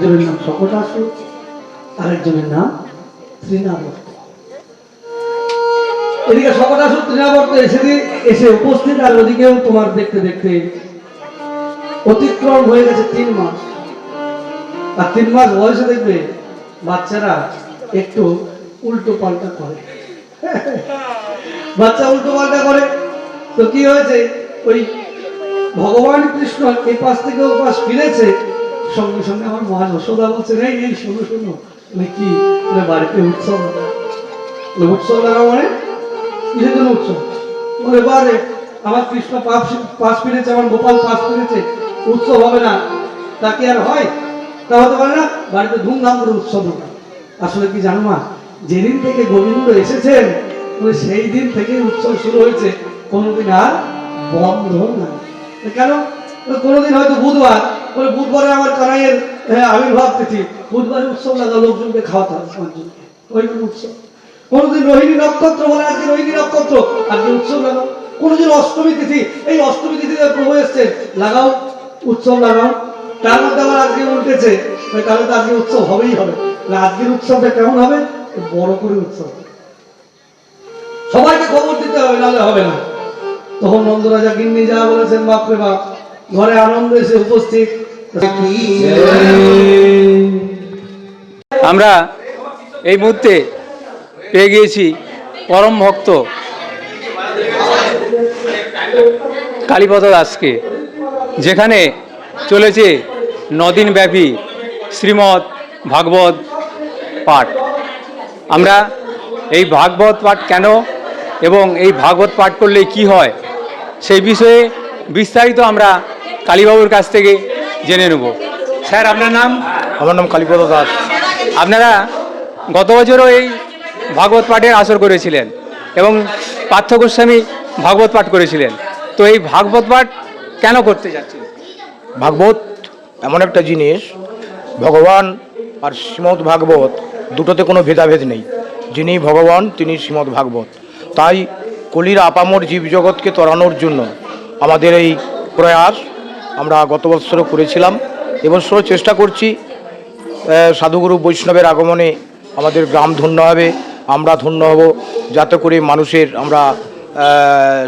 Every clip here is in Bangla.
একজনের নাম শকটাসুর আরেকজনের নাম তৃণাবর্ত। এদিকে শকটাসুর তৃণাবর্ত এসে এসে উপস্থিত, আর ওদিকেও তোমার দেখতে দেখতে অতিক্রম হয়ে গেছে তিন মাস। আর তিন মাস বয়সে দেখবে বাচ্চারা একটু উল্টো পাল্টা করে। বাচ্চা উল্টো পাল্টা করে। তো কি হয়েছে? ওই ভগবান কৃষ্ণ এই পাশ থেকে ও পাশ ফিরেছে সঙ্গে সঙ্গে আমার মা যশোদা বলছে এই এই শোনো শোনো বলে কি বাড়িতে উৎসব উৎসব লাগাও মানে? কিসের জন্য উৎসব? বলে, বারে, আমার কৃষ্ণ পাশ পাশ ফিরেছে, আমার গোপাল পাশ ফিরেছে, উৎসব হবে না। তা কি আর হয়? তা হতে পারে না, বাড়িতে ধুমধাম করে উৎসব হবে। আসলে কি জানো মা, যেদিন থেকে গোবিন্দ এসেছেন সেই দিন থেকে উৎসব শুরু হয়েছে। কোনোদিন আর বন্ধ না কেন? কোনোদিন হয়তো বুধবার বলে বুধবারে আমার কানাইয়ের আবির্ভাব তিথি। বুধবারে উৎসব লাগা, লোকজনকে খাওয়াতে হবে পাঁচজনকে। ওই উৎসব। কোনোদিন রোহিণী নক্ষত্র বলে, আজকে রোহিণী নক্ষত্র, আজকে উৎসব লাগাও। কোনোদিন অষ্টমী তিথি, এই অষ্টমী তিথিতে প্রভু এসছে, লাগাও, উৎসব লাগাও। তার মধ্যে আবার আজকে উল্টেছে ওই তাহলে তো আজকে উৎসব হবেই হবে। আজকের উৎসবটা কেমন হবে? বড় করে উৎসব সবাইকে খবর দিতে হবে, নাহলে হবে না। তখন নন্দরাজা গিন্নি যা বলেছেন, বাপরে বাপ ঘরে আনন্দ এসে উপস্থিত। আমরা এই মুহূর্তে পেয়ে গিয়েছি পরম ভক্ত কালীপদ দাসকে, যেখানে চলেছে নদিন ব্যাপী শ্রীমৎ ভাগবত পাঠ। আমরা এই ভাগবত পাঠ কেন এবং এই ভাগবত পাঠ করলে কি হয় সেই বিষয়ে বিস্তারিত আমরা কালীবাবুর কাছ থেকে জেনে নেব। স্যার আপনার নাম? আমার নাম কালীপদ দাস। আপনারা গত বছরও এই ভাগবত পাঠের আসর করেছিলেন এবং পার্থ গোস্বামী ভাগবত পাঠ করেছিলেন। তো এই ভাগবত পাঠ কেন করতে যাচ্ছেন? ভাগবত এমন একটা জিনিস ভগবান আর শ্রীমদ্ ভাগবত দুটোতে কোনো ভেদাভেদ নেই। যিনি ভগবান তিনি শ্রীমদ্ ভাগবত। তাই কলির আপামর জীবজগৎকে তরানোর জন্য আমাদের এই প্রয়াস আমরা গত বৎসরও করেছিলাম। এবছরও চেষ্টা করছি সাধুগুরু বৈষ্ণবের আগমনে আমাদের গ্রাম ধন্য হবে, আমরা ধন্য হব, যাতে করে মানুষের আমরা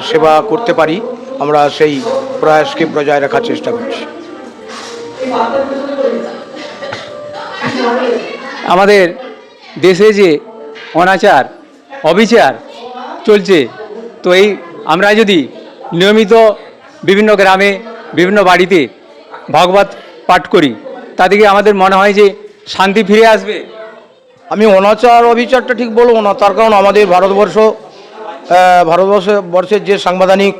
সেবা করতে পারি। আমরা সেই প্রয়াসকে বজায় রাখার চেষ্টা করছি। আমাদের দেশে যে অনাচার, অবিচার চলছে, তো এই আমরা যদি নিয়মিত বিভিন্ন গ্রামে বিভিন্ন বাড়িতে ভাগবত পাঠ করি। তা থেকে আমাদের মনে হয় যে শান্তি ফিরে আসবে? আমি অনাচার অবিচারটা ঠিক বলব না, তার কারণ আমাদের ভারতবর্ষ ভারতবর্ষ বর্ষের যে সাংবিধানিক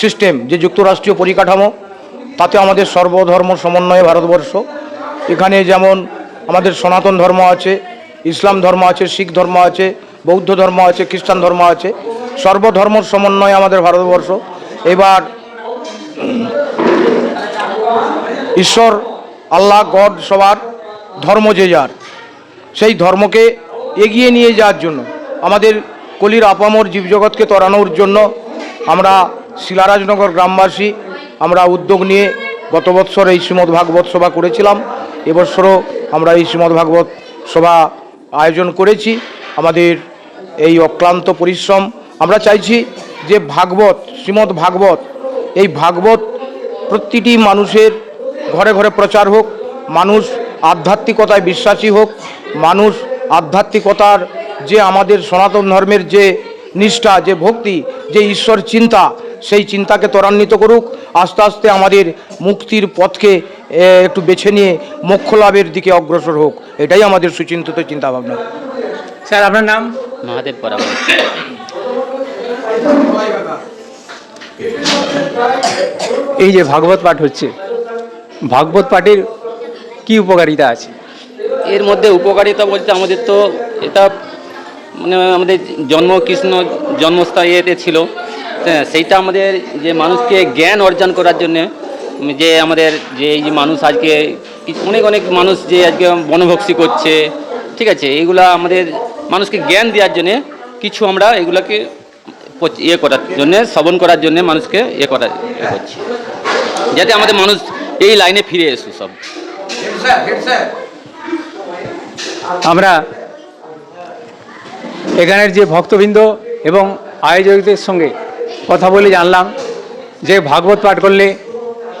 সিস্টেম যে যুক্তরাষ্ট্রীয় পরিকাঠামো, তাতে আমাদের সর্বধর্ম সমন্বয়ে ভারতবর্ষ। এখানে যেমন আমাদের সনাতন ধর্ম আছে, ইসলাম ধর্ম আছে, শিখ ধর্ম আছে, বৌদ্ধ ধর্ম আছে, খ্রিস্টান ধর্ম আছে, সর্বধর্ম সমন্বয়ে আমাদের ভারতবর্ষ। এবার ঈশ্বর, আল্লাহ, গড, সবার ধর্ম যে যার। সেই ধর্মকে এগিয়ে নিয়ে যাওয়ার জন্য, আমাদের কলির আপামর জীবজগৎকে তরানোর জন্য আমরা শিলারাজনগর গ্রামবাসী, আমরা উদ্যোগ নিয়ে গত বৎসর এই শ্রীমদ্ ভাগবত সভা করেছিলাম। এবছরও আমরা এই শ্রীমদ্ ভাগবত সভা আয়োজন করেছি। আমাদের এই অক্লান্ত পরিশ্রম, আমরা চাইছি যে ভাগবত, শ্রীমদ্ ভাগবত এই ভাগবত প্রতিটি মানুষের ঘরে ঘরে প্রচার হোক মানুষ আধ্যাত্মিকতায় বিশ্বাসী হোক মানুষ আধ্যাত্মিকতার যে আমাদের সনাতন ধর্মের যে নিষ্ঠা যে ভক্তি যে ঈশ্বর চিন্তা সেই চিন্তাকে ত্বরান্বিত করুক আস্তে আস্তে আমাদের মুক্তির পথকে একটু বেছে নিয়ে মোক্ষ লাভের দিকে অগ্রসর হোক। এটাই আমাদের সুচিন্তিত চিন্তাভাবনা। স্যার আপনার নাম? মহাদেব পরাবর এই যে ভাগবত পাঠ হচ্ছে, ভাগবত পাঠের কি উপকারিতা আছে? এর মধ্যে উপকারিতা বলতে আমাদের তো এটা মানে আমাদের জন্ম, কৃষ্ণ জন্মস্থায়ী এতে ছিল। হ্যাঁ সেইটা আমাদের যে মানুষকে জ্ঞান অর্জন করার জন্যে, যে আমাদের যে এই যে মানুষ আজকে, অনেক অনেক মানুষ যে আজকে বনভক্সি করছে, ঠিক আছে এইগুলা আমাদের মানুষকে জ্ঞান দেওয়ার জন্যে কিছু আমরা এগুলাকে ইয়ে করার জন্যে, শ্রবণ করার জন্যে মানুষকে ইয়ে করা ইয়ে করছি। যাতে আমাদের মানুষ এই লাইনে ফিরে এসু সব। আমরা এখানের যে ভক্তবৃন্দ এবং আয়োজকদের সঙ্গে কথা বলে জানলাম যে ভাগবত পাঠ করলে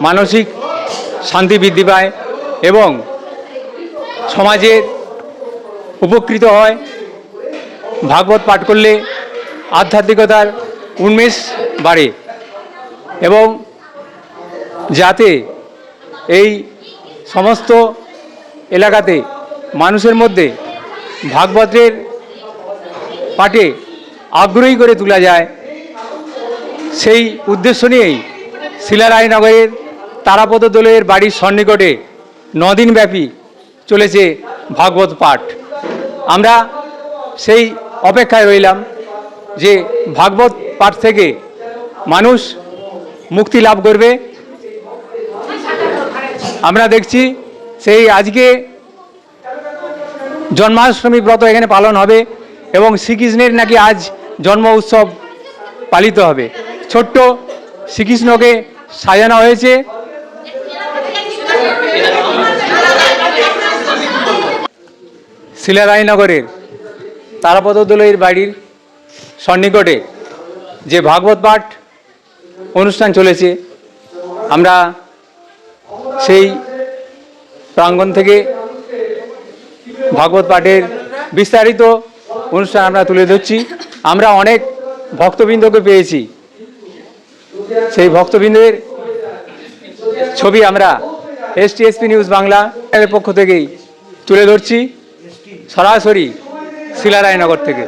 মানসিক শান্তি বৃদ্ধি পায় এবং সমাজের উপকৃত হয়। ভাগবত পাঠ করলে আধ্যাত্মিকতার উন্মেষ বাড়ে এবং যাতে এই সমস্ত এলাকাতে মানুষের মধ্যে ভাগবতের পাঠে আগ্রহী করে তোলা যায়, সেই উদ্দেশ্য নিয়েই শিলারায়নগরের তারাপদ দোলের বাড়ির সন্নিকটে নদিনব্যাপী চলেছে ভাগবত পাঠ। আমরা সেই অপেক্ষায় রইলাম। যে ভাগবত পাঠ থেকে মানুষ মুক্তি লাভ করবে। আমরা দেখছি সেই আজকে জন্মাষ্টমী ব্রত এখানে পালন হবে এবং শ্রীকৃষ্ণের নাকি আজ জন্ম উৎসব পালিত হবে। ছোট্ট শ্রীকৃষ্ণকে সাজানো হয়েছে। শিলারায়নগরের তারাপদ দোলের বাড়ির সন্নিকটে যে ভাগবত পাঠ অনুষ্ঠান চলেছে, আমরা সেই প্রাঙ্গণ থেকে ভাগবত পাঠের বিস্তারিত অনুষ্ঠান আমরা তুলে ধরছি। আমরা অনেক ভক্তবৃন্দকে পেয়েছি। সেই ভক্তবৃন্দের ছবি আমরা এসটিএসপি নিউজ বাংলা পক্ষ থেকেই তুলে ধরছি। সরাসরি শিলারায়নগর থেকে।